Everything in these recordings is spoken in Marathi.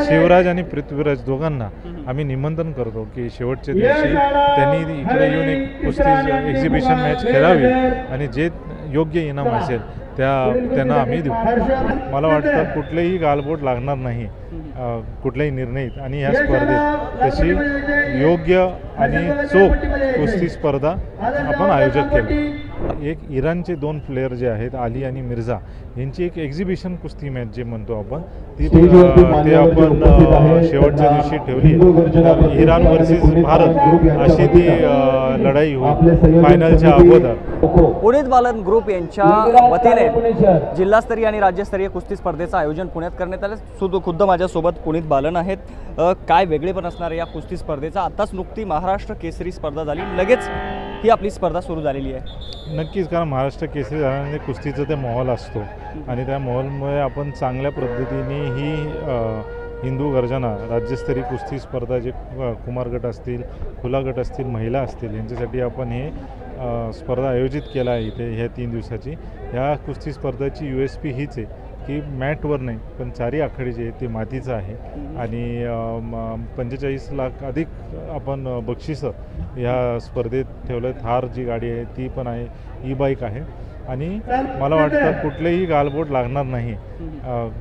शिवराज आणि पृथ्वीराज दोघांना आम्ही निमंत्रण करतो की शेवटच्या दिवशी त्यांनी इकडे येऊन एक कुस्ती एक्झिबिशन मॅच खेळावी आणि जे योग्य इनाम असेल त्या त्यांना आम्ही देऊ. मला वाटतं कुठलेही गालबोट लागणार नाही कुठल्याही कुठलाही आणि ह्या स्पर्धेत तशी योग्य आणि चोख कुस्ती स्पर्धा आपण आयोजित केली. एक इराणचे दोन प्लेयर जे आहेत अली आणि मिर्झा यांची एक एक्झिबिशन कुस्ती मॅच जे म्हणतो आपण ती ते आपण. शेवटच्या दिवशी ठेवली Iran versus Bharat Balan group यांच्या अशी ती लढाई होईल फायनलच्या अगोदर. पुणित बालन ग्रुप यांच्या वतीने पुणे. जिल्हास्तरीय आणि राज्यस्तरीय कुस्ती स्पर्धेचं आयोजन पुण्यात करण्यात आलं सुद खुद्द माझ्यासोबत पुनीत बालन आहेत काय वेगळेपण असणार आहे या कुस्ती स्पर्धेचा आताच नुकती महाराष्ट्र केसरी स्पर्धा झाली लगेच ही आपली स्पर्धा सुरू झालेली आहे नक्कीच कारण महाराष्ट्र केसरी झाल्याने कुस्तीचा ते माहोल असतो. आणि त्या माहोलमुळे आपण चांगल्या पद्धतीने ही हिंदू गर्जना राज्यस्तरीय कुस्ती स्पर्धा जे कुमार गट असतील खुला गट असतील महिला असतील यांच्यासाठी आपण हे स्पर्धा आयोजित केला आहे इथे ह्या तीन दिवसाची. ह्या कुस्ती स्पर्धेची यू एस पी हीच आहे. की मॅटवर नाही पण चारी आखाडी जे आहे ते मातीचं आहे. आणि पंचेचाळीस लाख अधिक आपण बक्षिसं ह्या स्पर्धेत ठेवलं थार जी गाडी आहे ती पण आहे ई बाईक आहे. आणि मला वाटतं कुठलेही गालबोट लागणार नाही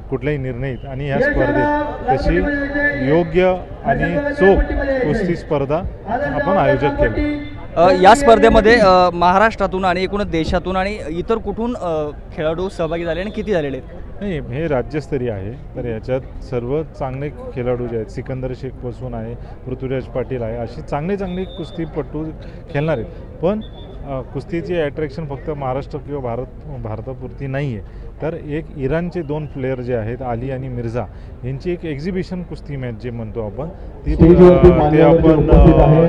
कुठल्याही कुठलाही आणि ह्या स्पर्धेत तशी योग्य आणि चोख कुस्ती स्पर्धा आपण आयोजक केली. या स्पर्धेमध्ये महाराष्ट्रातून आणि एकूणच देशातून आणि इतर कुठून खेळाडू सहभागी झाले आणि किती झालेले आहेत? नाही हे राज्यस्तरीय आहे. तर याच्यात सर्व चांगले खेळाडू जे आहेत सिकंदर शेखपासून आहे पृथ्वीराज पाटील आहे अशी चांगले चांगले कुस्तीपटू खेळणार आहेत. पण कुस्तीची अट्रॅक्शन फक्त महाराष्ट्र किंवा भारत भारतापुरती नाही आहे तर एक इराणचे दोन प्लेयर जे आहेत अली आणि मिर्झा यांची एक एक्झिबिशन कुस्ती मॅच जे म्हणतो आपण ती ते आपण.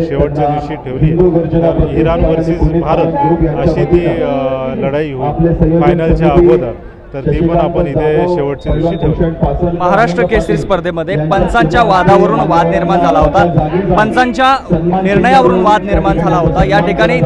शेवटच्या दिवशी ठेवली इराण वर्सेस भारत अशी ती लढाई होईल फायनलच्या अगोदर तर ती पण आपण इथे शेवटच्या दिवशी महाराष्ट्र केसरी स्पर्धेमध्ये पंचांच्या वादावरून वाद निर्माण झाला होता. पंचांच्या निर्णयावरून वाद निर्माण झाला होता. या ठिकाणी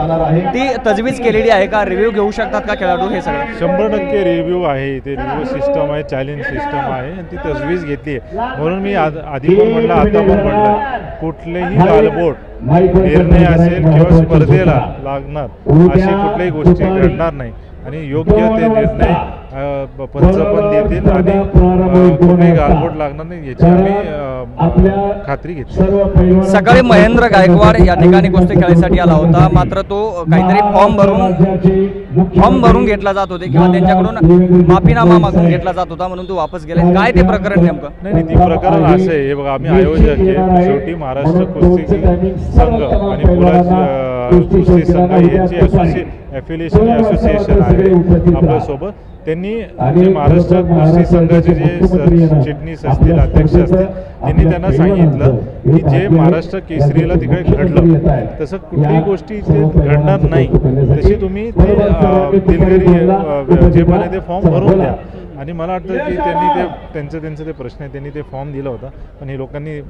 ती तजवीज केलेली आहे का? रिव्ह्यू घेऊ शकतात का खेळाडू? हे सगळं. शंभर टक्के रिव्ह्यू आहे इथे. रिव्ह्यू सिस्टम आहे चॅलेंज सिस्टम आहे. आणि ती तजवीज घेतली आहे. म्हणून मी आधी पण म्हटलं आता पण म्हटलं कुठलेही गालबोट निर्णय असेल किंवा स्पर्धेला लागणार अशी कुठल्याही गोष्टी घडणार नाही. आणि योग्य ते निर्णय पंच पण देतील आणि अ, कुठेही गालबोट लागणार नाही याची आम्ही खात्री घेतली. सकाळी महेंद्र गायकवाड या ठिकाणी कुस्ती खेळायसाठी आला होता. मात्र तो काहीतरी फॉर्म भरून फॉर्म भरून घेतला जात होते किंवा त्यांच्याकडून माफीनामा मागून घेतला जात होता म्हणून तो वापस गेला. काय ते प्रकरण नेमकं? नाही ती प्रकरण असं आहे. हे बघा आम्ही आयोजक आहे शेवटी महाराष्ट्र कुस्ती संघ आणि कुस्ती संघ यांची असोसिए ॲफिलिएशन असोसिएशन आहे आपल्यासोबत. त्यांनी जे महाराष्ट्र संघाचे जे चिटणीस असतील अध्यक्ष असतील त्यांनी त्यांना सांगितलं की जे महाराष्ट्र केसरीला तिकडे घडलं तसं कुठलीही गोष्टी इथे घडणार नाही. तशी तुम्ही ते दिलगिरी जे पण आहे ते फॉर्म भरून द्या. आणि मला वाटतं की त्यांनी ते त्यांचं त्यांचं ते प्रश्न आहे त्यांनी ते फॉर्म दिला होता. पण हे लोकांनी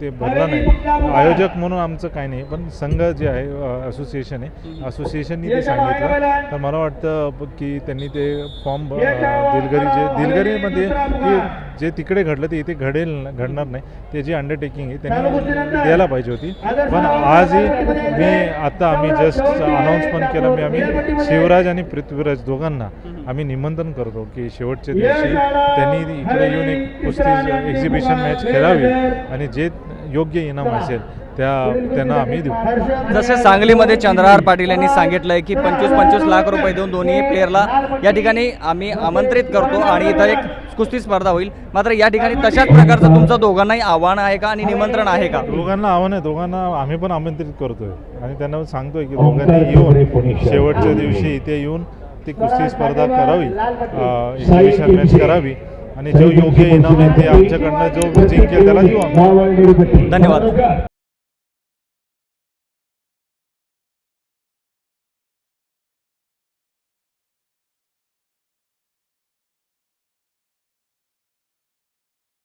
ते भरला नाही. आयोजक म्हणून आमचं काही नाही. पण संघ जे आहे असोसिएशन आहे. असोसिएशननी ते सांगितलं. तर मला वाटतं की त्यांनी ते फॉर्म दिलगरी जे दिलगरीमध्ये की जे तिकडे घडलं ते इथे घडेल घडणार नाही. त्याची अंडरटेकिंग आहे त्यांनी द्यायला पाहिजे होती. पण आजही मी आता आम्ही जस्ट अनाऊन्स पण केलं. मी आम्ही शिवराज आणि पृथ्वीराज दोघांना आम्ही निमंत्रण करतो की शेवटच्या दिवशी त्यांनी इकडे येऊन एक कुस्ती एक्झिबिशन मॅच खेळावी आणि जे योग्य इनाम असेल त्या त्यांना आम्ही देऊ. जसे सांगलीमध्ये चंद्रहार पाटील यांनी सांगितलंय की पंचवीस पंचवीस लाख रुपये देऊन दोन्ही प्लेअरला या ठिकाणी आम्ही आमंत्रित करतो आणि इथं एक कुस्ती स्पर्धा होईल. मात्र या ठिकाणी तशाच प्रकारचं तुमचं दोघांनाही आव्हान आहे का आणि निमंत्रण आहे का? दोघांना आव्हान आहे. दोघांना आम्ही पण आमंत्रित करतोय. आणि त्यांना सांगतोय की दोघांनी येऊन शेवटच्या दिवशी इथे येऊन ती कुस्ती स्पर्धा करावी. एक्झिबिशन मॅच करावी. आणि जो योग्य इनाम आहे ते आमच्याकडनं जो जिंकेल त्याला देऊ आम्ही. धन्यवाद.